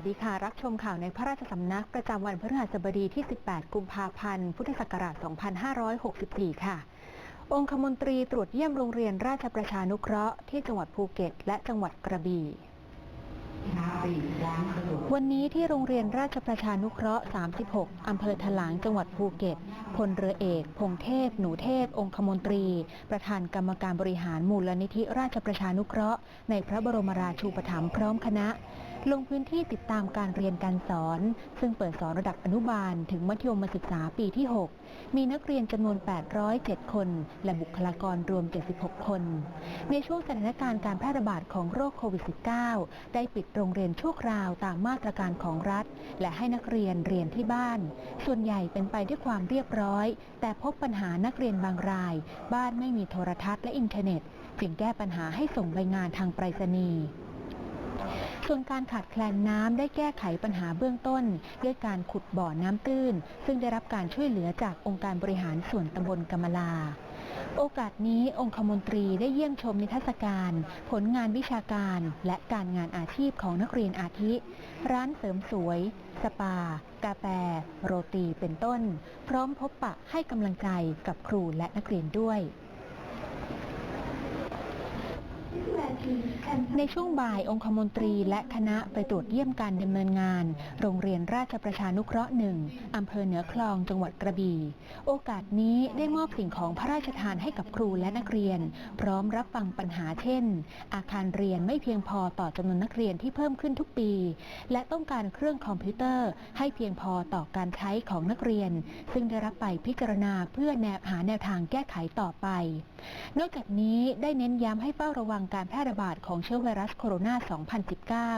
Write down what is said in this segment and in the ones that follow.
สดีค่ะ รับชมข่าวในพระราชสำนักประจำวันพฤหัสบดีที่ 18 กุมภาพันธ์ พุทธศักราช 2564 ค่ะ องคมนตรีตรวจเยี่ยมโรงเรียนราชประชานุเคราะห์ที่จังหวัดภูเก็ต และจังหวัดกระบี่วันนี้ที่โรงเรียนราชประชานุเคราะห์ 36 อำเภอถลางจังหวัดภูเก็ต พลเรือเอก พงเทพ หนูเทพ องคมนตรี ประธานกรรมการบริหารมูลนิธิราชประชานุเคราะห์ ในพระบรมราชูปถัมภ์พร้อมคณะ ลงพื้นที่ติดตามการเรียนการสอน ซึ่งเปิดสอนระดับอนุบาล ถึงมัธยมศึกษาปีที่ 6 มีนักเรียนจำนวน 807 คน และบุคลากรรวม 76 คน ในช่วงสถานการณ์การแพร่ระบาดของโรคโควิด -19 ได้ปิดโรงเรียนชั่วคราวตามมาตรการของรัฐ และให้นักเรียนเรียนที่บ้าน ส่วนใหญ่เป็นไปด้วยความเรียบร้อย แต่พบปัญหานักเรียนบางราย บ้านไม่มีโทรทัศน์และอินเทอร์เน็ต จึงแก้ปัญหาให้ส่งใบงานทางไปรษณีย์ ส่วนการขาดแคลนน้ำได้แก้ไขปัญหาเบื้องต้น ด้วยการขุดบ่อน้ำตื้น ซึ่งได้รับการช่วยเหลือจากองค์การบริหารส่วนตำบลกำมลาโอกาสนี้องคมนตรีได้เยี่ยมชมนิทรรศการ ผลงานวิชาการ และการงานอาชีพของนักเรียนอาทิ ร้านเสริมสวย สปา กาแฟ โรตีเป็นต้น พร้อมพบปะให้กำลังใจกับครูและนักเรียนด้วย ในช่วงบ่ายองคมนตรีและคณะไปตรวจเยี่ยมการดำเนินงาน โรงเรียนราชประชานุเคราะห์หนึ่งอำเภอเหนือคลองจังหวัดกระบี่ โอกาสนี้ได้มอบสิ่งของพระราชทานให้กับครูและนักเรียน พร้อมรับฟังปัญหาเช่น อาคารเรียนไม่เพียงพอต่อจำนวนนักเรียนที่เพิ่มขึ้นทุกปี และต้องการเครื่องคอมพิวเตอร์ ให้เพียงพอต่อการใช้ของนักเรียน ซึ่งได้รับไปพิจารณาเพื่อแนบหาแนวทางแก้ไขต่อไป นอกจากนี้ได้เน้นย้ำให้เฝ้าระวังการแพร่ระบาดของเชื้อไวรัสโคโรนา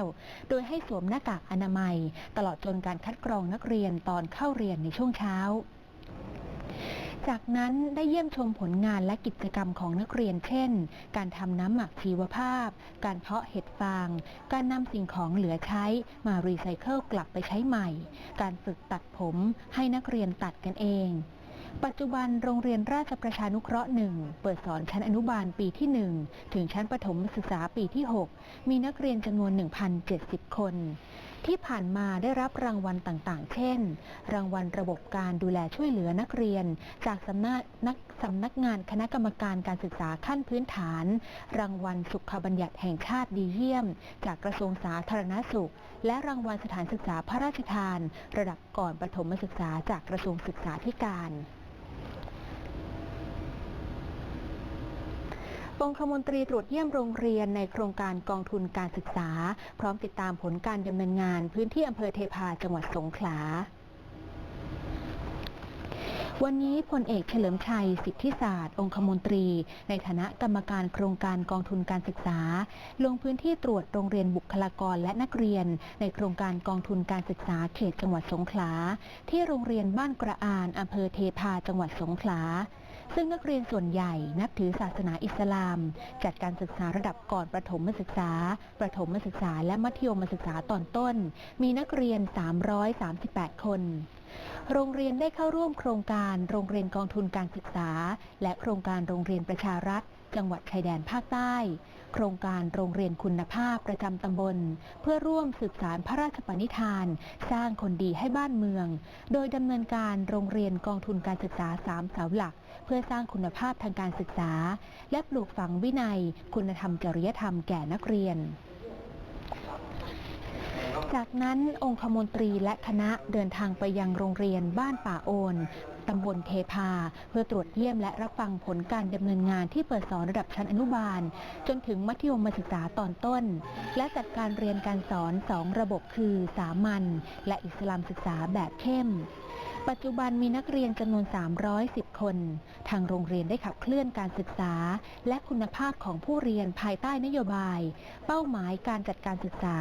2019 โดยให้สวมหน้ากากอนามัย ตลอดจนการคัดกรองนักเรียนตอนเข้าเรียนในช่วงเช้าจากนั้นได้เยี่ยมชมผลงานและกิจกรรมของนักเรียน เช่น การทำน้ำหมักชีวภาพ การเพาะเห็ดฟาง การนำสิ่งของเหลือใช้มารีไซเคิลกลับไปใช้ใหม่ การฝึกตัดผมให้นักเรียนตัดกันเอง ปัจจุบันโรงเรียนราชประชานุเคราะห์หนึ่งเปิดสอนชั้นอนุบาลปีที่ 1 ถึงชั้นประถมศึกษาปีที่ 6 มีนักเรียนจำนวน 1,070 คน ที่ผ่านมาได้รับรางวัลต่างๆ เช่น รางวัลระบบการดูแลช่วยเหลือนักเรียน จากสำนักนักสำนักงานคณะกรรมการการศึกษาขั้นพื้นฐาน รางวัลสุขบัญญัติแห่งชาติดีเยี่ยม จากกระทรวงสาธารณสุข และรางวัลสถานศึกษาพระราชทาน ระดับก่อนประถมศึกษาจากกระทรวงศึกษาธิการ องคมนตรีตรวจเยี่ยมโรงเรียนในโครงการกองทุนการศึกษา พร้อมติดตามผลการดำเนินงานพื้นที่อำเภอเทพาจังหวัดสงขลาวันนี้พลเอกเฉลิมชัยสิทธิศาสตร์ องคมนตรี ในฐานะกรรมการโครงการกองทุนการศึกษา ลงพื้นที่ตรวจโรงเรียนบุคลากรและนักเรียน ในโครงการกองทุนการศึกษาเขตจังหวัดสงขลา ที่โรงเรียนบ้านกระอานอำเภอเทพาจังหวัดสงขลา ซึ่งนักเรียนส่วนใหญ่นับถือศาสนาอิสลาม จัดการศึกษาระดับก่อนประถมศึกษา ประถมศึกษา และมัธยมศึกษาตอนต้น มีนักเรียน 338 คน โรงเรียนได้เข้าร่วมโครงการโรงเรียนกองทุนการศึกษา และโครงการโรงเรียนประชารัฐ จังหวัดชายแดนภาคใต้ โครงการโรงเรียนคุณภาพประจำตำบล เพื่อร่วมสืบสารพระราชปณิธาน สร้างคนดีให้บ้านเมือง โดยดำเนินการโรงเรียนกองทุนการศึกษาสามเสาหลัก เพื่อสร้างคุณภาพทางการศึกษา และปลูกฝังวินัย คุณธรรมจริยธรรมแก่นักเรียนจากนั้นองคมนตรีและคณะเดินทางไปยังโรงเรียนบ้านป่าโอน ตำบลเทพา เพื่อตรวจเยี่ยมและรับฟังผลการดำเนินงานที่เปิดสอนระดับชั้นอนุบาล จนถึงมัธยมศึกษาตอนต้น และจัดการเรียนการสอนสองระบบคือสามัญและอิสลามศึกษาแบบเข้ม ปัจจุบันมีนักเรียนจำนวน 310 คน ทางโรงเรียนได้ขับเคลื่อนการศึกษา และคุณภาพของผู้เรียนภายใต้นโยบาย เป้าหมายการจัดการศึกษา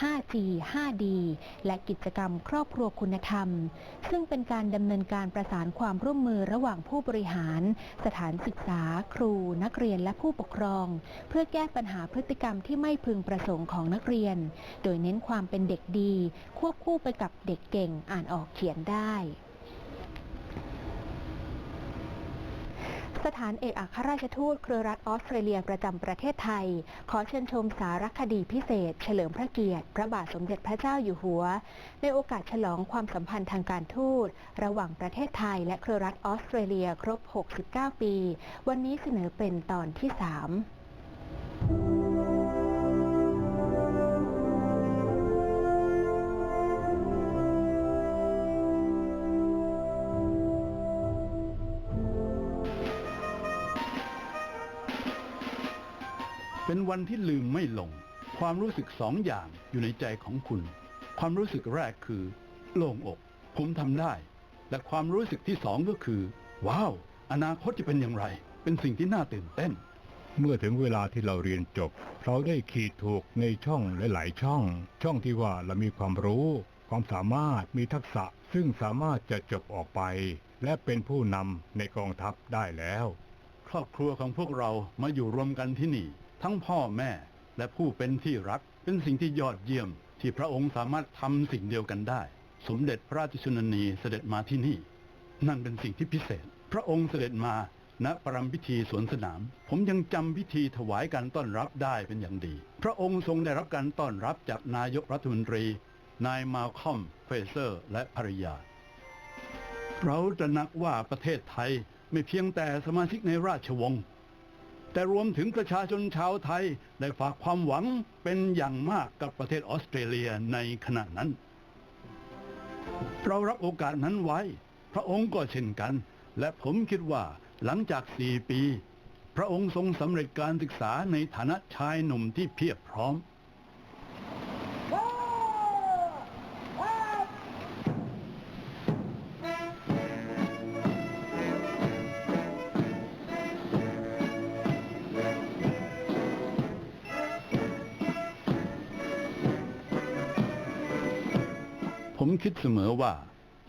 5G 5D และกิจกรรมครอบครัวคุณธรรม ซึ่งเป็นการดำเนินการประสานความร่วมมือระหว่างผู้บริหาร สถานศึกษา ครู นักเรียนและผู้ปกครอง เพื่อแก้ปัญหาพฤติกรรมที่ไม่พึงประสงค์ของนักเรียน โดยเน้นความเป็นเด็กดี ควบคู่ไปกับเด็กเก่งอ่านออกเขียนได้ สถานเอกอัครราชทูตเครือรัฐออสเตรเลียประจำประเทศไทย ขอเชิญชมสารคดีพิเศษ เฉลิมพระเกียรติ พระบาทสมเด็จพระเจ้าอยู่หัว ในโอกาสฉลองความสัมพันธ์ทางการทูต ระหว่างประเทศไทย และเครือรัฐออสเตรเลียครบ 69 ปี วันนี้เสนอเป็นตอนที่ 3 วันที่ลืมไม่ลง ความรู้สึกสองอย่างอยู่ในใจของคุณ ความรู้สึกแรกคือ โล่งอก ผมทำได้ และความรู้สึกที่สองก็คือ ว้าว อนาคตจะเป็นอย่างไร เป็นสิ่งที่น่าตื่นเต้น เมื่อถึงเวลาที่เราเรียนจบ เราได้ขีดถูกในช่องหลาย ๆ ช่อง ช่องที่ว่าเรามีความรู้ ความสามารถมีทักษะซึ่งสามารถจะจบออกไป และเป็นผู้นำในกองทัพได้แล้ว ครอบครัวของพวกเรามาอยู่รวมกันที่นี่ ทั้งพ่อแม่และผู้เป็นที่รักเป็นสิ่งที่ยอดเยี่ยมที่พระองค์สามารถทำสิ่งเดียวกันได้ สมเด็จพระราชชนนีเสด็จมาที่นี่ นั่นเป็นสิ่งที่พิเศษ พระองค์เสด็จมาณปรมพิธีสวนสนาม ผมยังจำพิธีถวายการต้อนรับได้เป็นอย่างดี พระองค์ทรงได้รับการต้อนรับจากนายกรัฐมนตรี นายมาคอมเฟเซอร์ และภรรยา เราจะนักว่าประเทศไทยไม่เพียงแต่สมาชิกในราชวงศ์ แต่รวมถึงประชาชนชาวไทยได้ฝากความหวังเป็นอย่างมากกับประเทศออสเตรเลียในขณะนั้น เรารับโอกาสนั้นไว้ พระองค์ก็เช่นกัน และผมคิดว่าหลังจากสี่ปี พระองค์ทรงสำเร็จการศึกษาในฐานะชายหนุ่มที่เพียบพร้อม เสมอว่า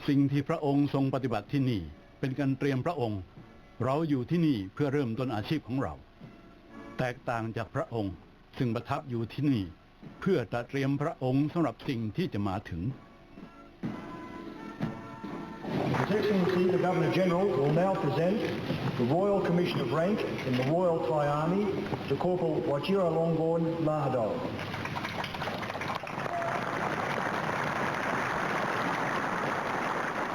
สิ่งที่พระองค์ทรงปฏิบัติที่นี่ เป็นการเตรียมพระองค์ เราอยู่ที่นี่เพื่อเริ่มต้นอาชีพของเรา แตกต่างจากพระองค์ซึ่งประทับอยู่ที่นี่ เพื่อจะเตรียมพระองค์สำหรับสิ่งที่จะมาถึง His Excellency the Governor General will now present the Royal Commission of Rank in the Royal Thai Army to Corporal Wachira Longborn Lahadol.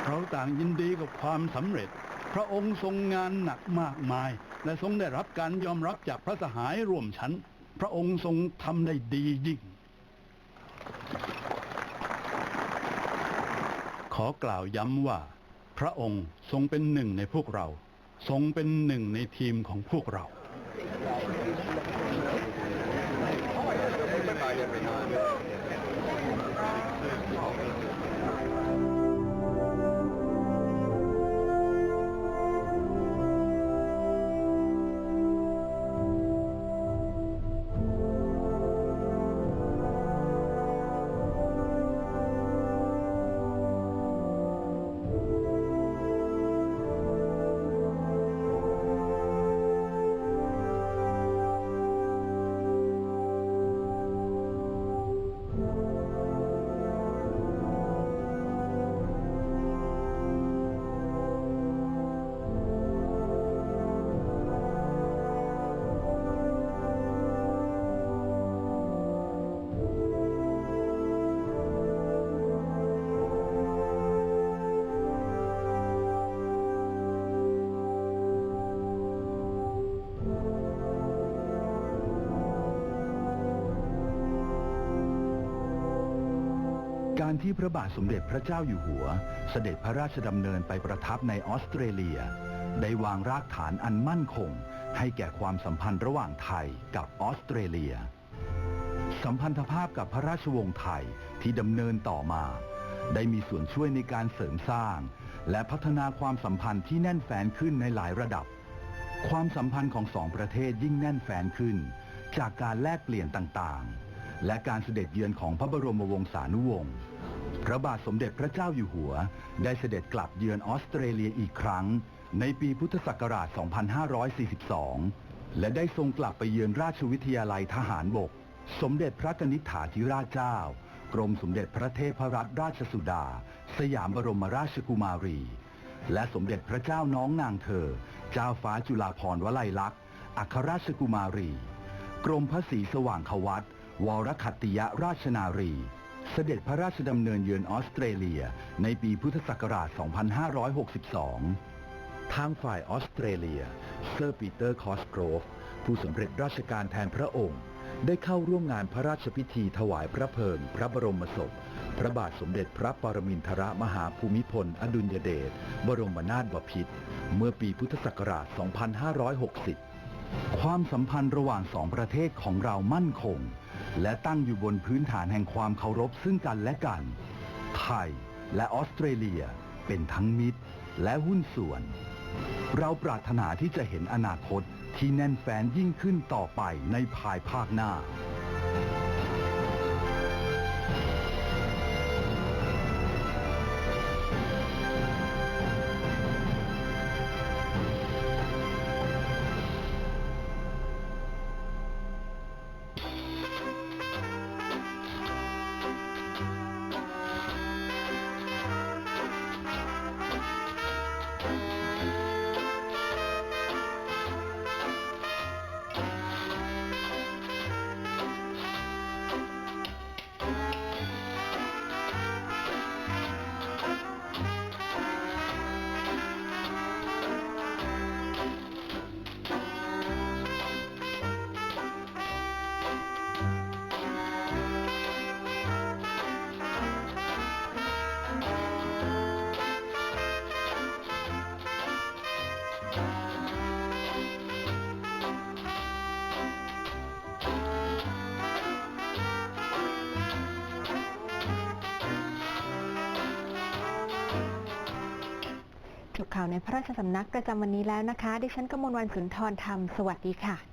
เรา ต่างยินดีกับความสำเร็จ พระองค์ทรงงานหนักมากมาย และทรงได้รับการยอมรับจากพระสหายร่วมชั้น พระองค์ทรงทำได้ดียิ่ง ขอกล่าวย้ำว่า พระองค์ทรงเป็นหนึ่งในพวกเรา ทรงเป็นหนึ่งในทีมของพวกเรา การที่พระบาทสมเด็จพระเจ้าอยู่หัว เสด็จพระราชดำเนินไปประทับในออสเตรเลีย ได้วางรากฐานอันมั่นคง ให้แก่ความสัมพันธ์ระหว่างไทยกับออสเตรเลีย สัมพันธภาพกับพระราชวงศ์ไทยที่ดำเนินต่อมา ได้มีส่วนช่วยในการเสริมสร้าง และพัฒนาความสัมพันธ์ที่แน่นแฟนขึ้นในหลายระดับ ความสัมพันธ์ของสองประเทศยิ่งแน่นแฟนขึ้น จากการแลกเปลี่ยนต่างๆและการเสด็จเยือนของพระบรมวงศานุวงศ์ พระบาทสมเด็จพระเจ้าอยู่หัว ได้เสด็จกลับเยือนออสเตรเลียอีกครั้ง ในปีพุทธศักราช 2542 และได้ทรงกลับไปเยือนราชวิทยาลัยทหารบก สมเด็จพระนิษฐาธิราชเจ้า กรมสมเด็จพระเทพรัตนราชสุดา สยามบรมราชกุมารี และสมเด็จพระเจ้าน้องนางเธอ เจ้าฟ้าจุฬาภรณ์วลัยลักษณ์อัครราชกุมารี กรมพระศรีสว่างควัตวรคัตติยราชนารี เสด็จพระราชดำเนินเยือนออสเตรเลีย ในปีพุทธศักราช 2562 ทางฝ่ายออสเตรเลีย เซอร์ปีเตอร์คอสโกรฟ ผู้สำเร็จราชการแทนพระองค์ ได้เข้าร่วมงานพระราชพิธีถวายพระเพลิง พระบรมศพ พระบาทสมเด็จพระปรมินทรมหาภูมิพล อดุลยเดช บรมนาถบพิตร เมื่อปีพุทธศักราช 2560 ความสัมพันธ์ระหว่างสองประเทศของเรามั่นคง และตั้งอยู่บนพื้นฐานแห่งความเคารพซึ่งกันและกัน ไทยและออสเตรเลียเป็นทั้งมิตรและหุ้นส่วน เราปรารถนาที่จะเห็นอนาคตที่แน่นแฟนยิ่งขึ้นต่อไปในภายภาคหน้า ข่าวในพระราชสำนักประจำวันนี้แล้วนะคะ ดิฉันกมลวันสุนทรธรรม สวัสดีค่ะ